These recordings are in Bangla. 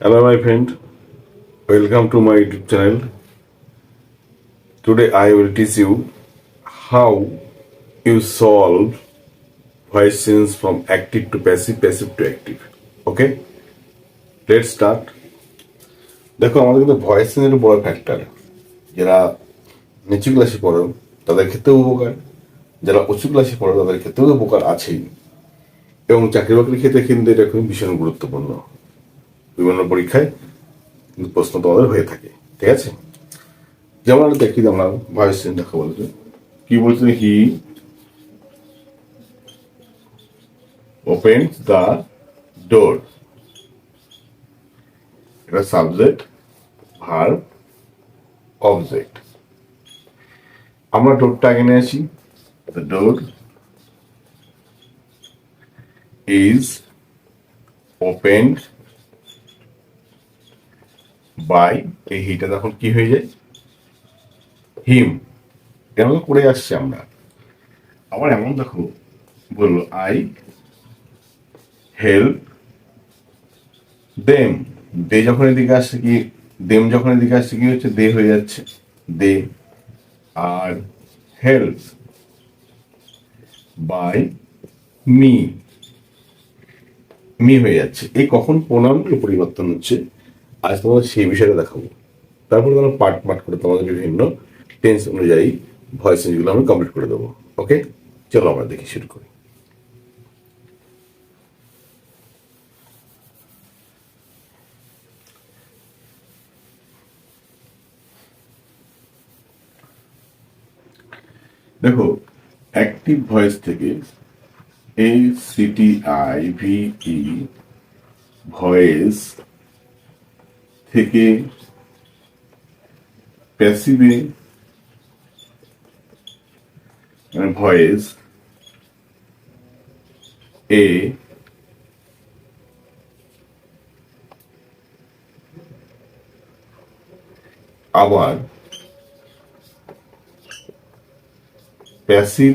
Hello, my friend. Welcome to my YouTube channel. Today, I will teach you how you solve voice change from active to passive, passive to active. Okay? Let's start. দেখো আমাদের কিন্তু ভয়েস চেঞ্জের বড় ফ্যাক্টর যারা নিচু ক্লাসে পড়ো তাদের ক্ষেত্রেও উপকার যারা উঁচু ক্লাসে পড়ো তাদের ক্ষেত্রেও উপকার আছেই এবং চাকরি বাকরির ক্ষেত্রে কিন্তু এটা খুব ভীষণ গুরুত্বপূর্ণ বিভিন্ন পরীক্ষায় কিন্তু প্রশ্ন তোমাদের হয়ে থাকে, ঠিক আছে? যেমন আমরা দেখি আমরা ভয়েস চেঞ্জ দেখা বলতে কি বলছে হি ওপেন দ্য ডোর এটা সাবজেক্ট ভার্ব অবজেক্ট আমরা ডোরটা আগে নিয়ে আসি। The door is opened by এই হিটা তখন কি হয়ে যায়? হিম। এমন করে আসছে আমরা। আবার এমন দেখো, বলল আই হেল্প দেম দে যখন এদিকে আসছে কি দেম যখন এদিকে আসছে কি হচ্ছে? দে হয়ে যাচ্ছে। They are help by me me হয়ে যাচ্ছে। এই কখন প্রণামগুলো পরিবর্তন হচ্ছে? আজ তোমাদের সেই বিষয়টা দেখাবো। তারপরে তোমরা পার্ট পার্ট করে তোমাদের বিভিন্ন টেন্স অনুযায়ী ভয়েস চেঞ্জগুলো আমি কমপ্লিট করে দেবো। ওকে চলো আমরা দেখি শুরু করি। দেখো অ্যাক্টিভ ভয়েস থেকে a city I V voice থেকে প্যাসিভে মানে ভয়েস এ আবার প্যাসিভ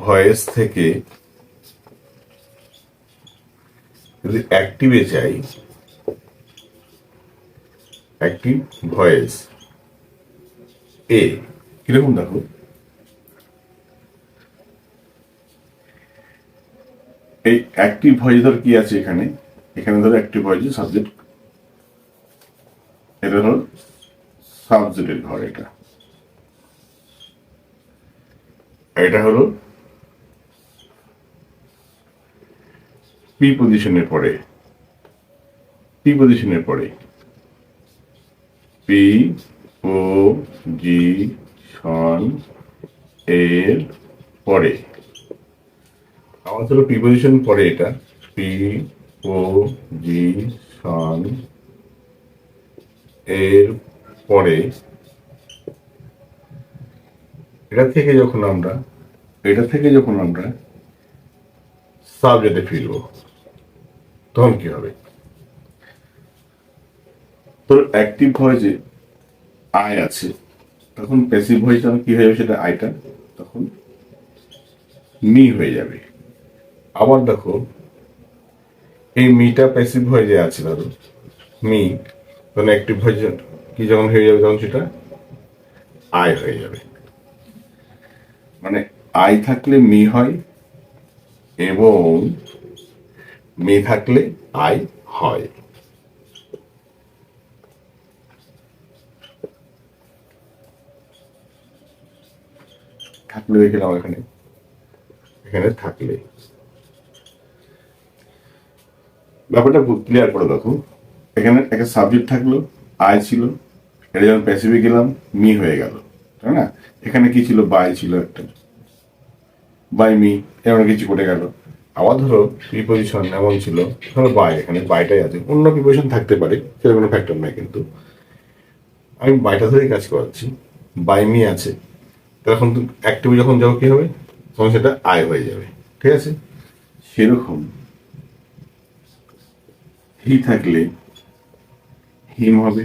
ভয়েস থেকে যদি অ্যাক্টিভে যাই অ্যাক্টিভ ভয়েস এ কীরকম দেখো? এই অ্যাক্টিভ ভয়েস ধর কি আছে এখানে? এখানে ধরো অ্যাক্টিভ ভয়েস সাবজেক্ট এটা হলো সাবজেক্টের ঘর এটা। এটা হলো পি পজিশনের পরে পি পজিশনের পরে পি ও জি সন এর পরে। আমাদের পি পজিশন পরে এটা পি ও জি সন এর পরে। এটা থেকে যখন আমরা, এটা থেকে যখন আমরা সাবজেক্টে ফিরব তখন কি হবে। তোর অ্যাক্টিভ ভয়েসে আয় আছে, তখন প্যাসিভ ভয়েস যখন কি হয়ে যাবে সেটা আইটা তখন মি হয়ে যাবে। আবার দেখো, এই মিটা প্যাসিভ ভয়েসে আছে, ধরো, মি, তখন অ্যাক্টিভ ভয়েস কি যখন হয়ে যাবে, তখন সেটা আয় হয়ে যাবে। মানে আয় থাকলে মি হয় এবং মি থাকলে আই হয়। থাকলে দেখলাম এখানে। এখানে থাকলে। ব্যাপারটা ক্লিয়ার করে দেখো। এখানে একটা সাবজেক্ট থাকল আয় ছিল। এটা যখন প্যাসিফিক গেলাম মি হয়ে গেল। তাই না? এখানে কি ছিল? বাই ছিল একটা। বাই মি এমন কিছু করে গেল। আবার ধরো প্রিপোজিশন এমন ছিল, ধরো বাই এখানে বাইটাই আছে, অন্য প্রিপোজিশন থাকতে পারে সেটা কোনো ফ্যাক্টর নয় কিন্তু। আমি বাইটা ধরেই কাজ করাচ্ছি বাই মি আছে তখন অ্যাক্টিভ যখন যাব কী হবে? তখন সেটা আয় হয়ে যাবে, ঠিক আছে? সেরকম হি থাকলে হিম হবে,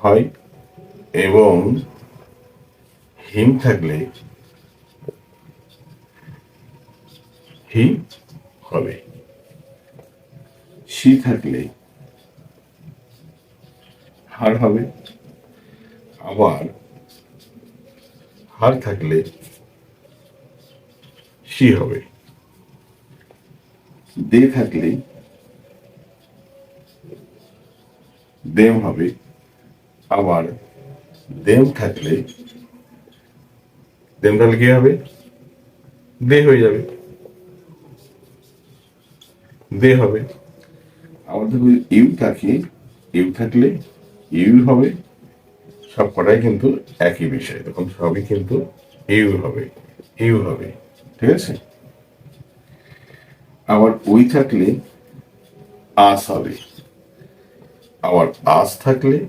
হয়, এবং হিম থাকলে হি হবে? সি থাকলে হার হবে। আবার হার থাকলে সি হবে। দে থাকলে দেম হবে। আবার দেম থাকলে দেম থাকলে কি হবে দে হয়ে যাবে। দে হবে। দেখো, ইউ থাকে, ইউ থাকলে ইউ হবে। সব কটাই কিন্তু একই বিষয়। তখন সবই কিন্তু ইউ হবে ইউ হবে। ঠিক আছে? আবার ওই থাকলে আস হবে। আবার আস থাকলে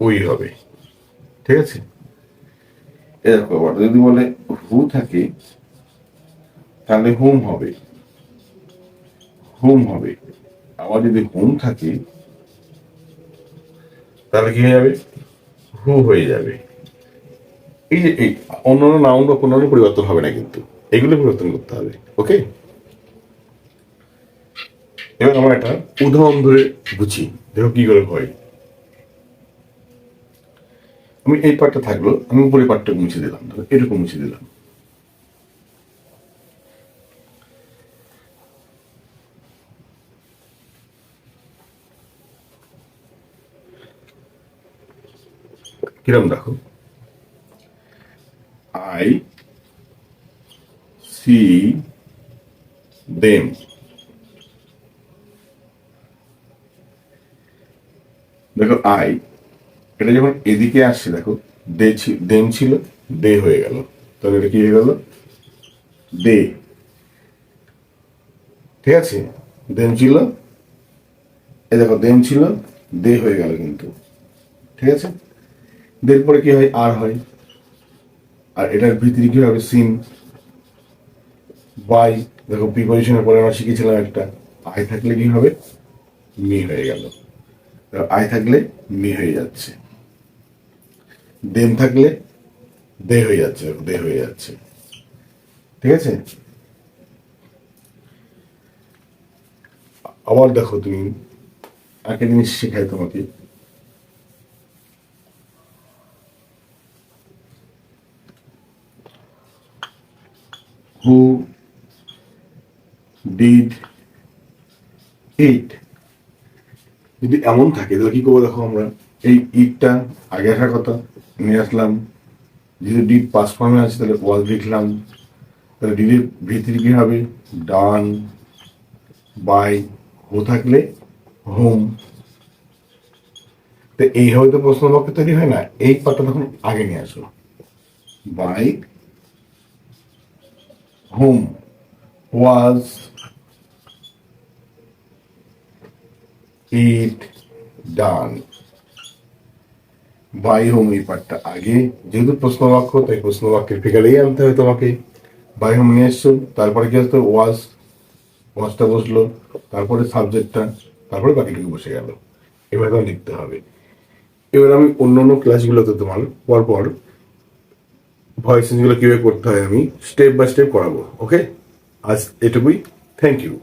ওই হবে। ঠিক আছে? এরকম আবার যদি বলে হু থাকে, তাহলে হোম হবে। হোম হবে। আবার যদি হোম থাকে, তাহলে কি হয়ে যাবে? হু হয়ে যাবে। এই যে, এই অন্যান্য নাউন বা কোনো পরিবর্তন হবে না কিন্তু। এগুলো পরিবর্তন করতে হবে ওকে এবার আমরা একটা উদাহরণ ধরে বুঝি। দেখো কি করে হয়। আমি এই পার্টটা থাকল, আমি উপরে পার্টটা মুছে দিলাম, ধরো এরকম মুছে দিলাম। কিরম দেখো? আই সি দেম দেখো আই এটা যখন এদিকে আসছে, দেখো দে দেম ছিল দে হয়ে গেল। তাহলে এটা কি হয়ে গেল? দে ঠিক আছে? দেম ছিল এ দেখো দেম ছিল দে হয়ে গেল কিন্তু। ঠিক আছে? দের পরে কি হয়? আর হয়। আর এটার ভিতরে কি হবে? সিন। বাই। দেখো প্রিপোজিশনের পরে আমরা শিখেছিলাম একটা। আই থাকলে কি হবে? মি হয়ে গেল। আই থাকলে মি হয়ে যাচ্ছে। দেম থাকলে দে হয়ে যাচ্ছে। দে হয়ে যাচ্ছে। ঠিক আছে? আবার দেখো তুমি একটা জিনিস শেখায় তোমাকে। হু ডিড ইট যদি এমন থাকে, তাহলে কি করব দেখো আমরা? এই ইটটা আগে আসার কথা, নিয়ে আসলাম। যদি ডিড পাস ফর্মে আছে, তাহলে ওয়াল লিখলাম। তাহলে ডিডের ভিতরে কি হবে? ডান বাই হো থাকলে? হোম তো এইভাবে তো প্রশ্ন বাক্য তৈরি হয় না। এই পার্টটা তখন আগে নিয়ে আসো। By home was it done by home এই পার্টটা আগে যেহেতু প্রশ্ন বাক্য তাই প্রশ্ন বাক্যের ফিগারেই আনতে হবে তোমাকে। বাই হোম নিয়ে এসছো? তারপরে কি আসতো ওয়াজ ওয়াজটা বসল। তারপরে সাবজেক্টটা তারপরে বাকিটুকু বসে গেল। এবার তোমার লিখতে হবে। এবার আমি অন্য অন্য ক্লাসগুলোতে তোমার পর পর চেঞ্জগুলো কীভাবে করতে হয় আমি স্টেপ বাই স্টেপ করাবো ওকে আজ এটুকুই থ্যাংক ইউ